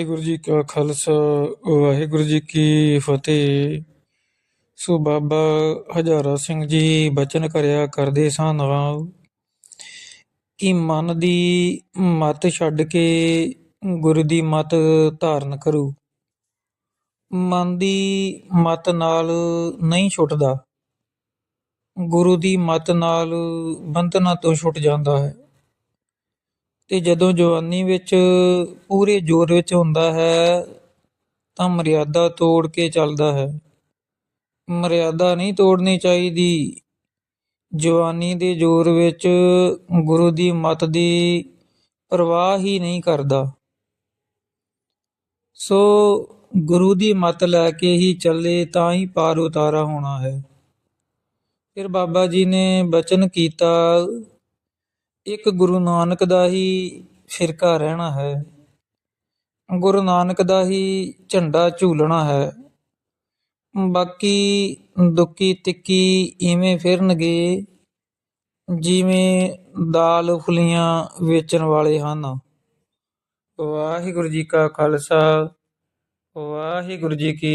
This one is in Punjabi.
ਵਾਹਿਗੁਰੂ ਜੀ ਕਾ ਖਾਲਸਾ, ਵਾਹਿਗੁਰੂ ਜੀ ਕੀ ਫਤਿਹ। ਸੋ ਬਾਬਾ ਹਜ਼ਾਰਾ ਸਿੰਘ ਜੀ ਬਚਨ ਕਰਿਆ ਕਰਦੇ ਸਨ ਕਿ ਮਨ ਦੀ ਮਤ ਛੱਡ ਕੇ ਗੁਰੂ ਦੀ ਮਤ ਧਾਰਨ ਕਰੂ। ਮਨ ਦੀ ਮਤ ਨਾਲ ਨਹੀਂ ਛੁੱਟਦਾ। ਗੁਰੂ ਦੀ ਮਤ ਨਾਲ ਬੰਧਨਾਂ ਤੋਂ ਛੁੱਟ ਜਾਂਦਾ ਹੈ। ਤੇ ਜਦੋਂ ਜਵਾਨੀ ਵਿੱਚ ਪੂਰੇ ਜ਼ੋਰ ਵਿੱਚ ਹੁੰਦਾ ਹੈ, ਤਾਂ ਮਰਿਆਦਾ ਤੋੜ ਕੇ ਚੱਲਦਾ ਹੈ। ਮਰਿਆਦਾ ਨਹੀਂ ਤੋੜਨੀ ਚਾਹੀਦੀ। ਜਵਾਨੀ ਦੇ ਜ਼ੋਰ ਵਿੱਚ ਗੁਰੂ ਦੀ ਮਤ ਦੀ ਪਰਵਾਹ ਹੀ ਨਹੀਂ ਕਰਦਾ। ਸੋ ਗੁਰੂ ਦੀ ਮਤ ਲੈ ਕੇ ਹੀ ਚੱਲੇ ਤਾਂ ਹੀ ਪਾਰ ਉਤਾਰਾ ਹੋਣਾ ਹੈ। ਫਿਰ ਬਾਬਾ ਜੀ ਨੇ ਬਚਨ ਕੀਤਾ ਇੱਕ ਗੁਰੂ ਨਾਨਕ ਦਾ ਹੀ ਫਿਰਕਾ ਰਹਿਣਾ ਹੈ। ਗੁਰੂ ਨਾਨਕ ਦਾ ਹੀ ਝੰਡਾ ਝੂਲਣਾ ਹੈ। ਬਾਕੀ ਦੁੱਕੀ ਤਿੱਕੀ ਇਵੇਂ ਫਿਰਨਗੇ ਜਿਵੇਂ ਦਾਲ ਫੁਲੀਆਂ ਵੇਚਣ ਵਾਲੇ ਹਨ। ਵਾਹਿਗੁਰੂ ਜੀ ਕਾ ਖਾਲਸਾ, ਵਾਹਿਗੁਰੂ ਜੀ ਕੀ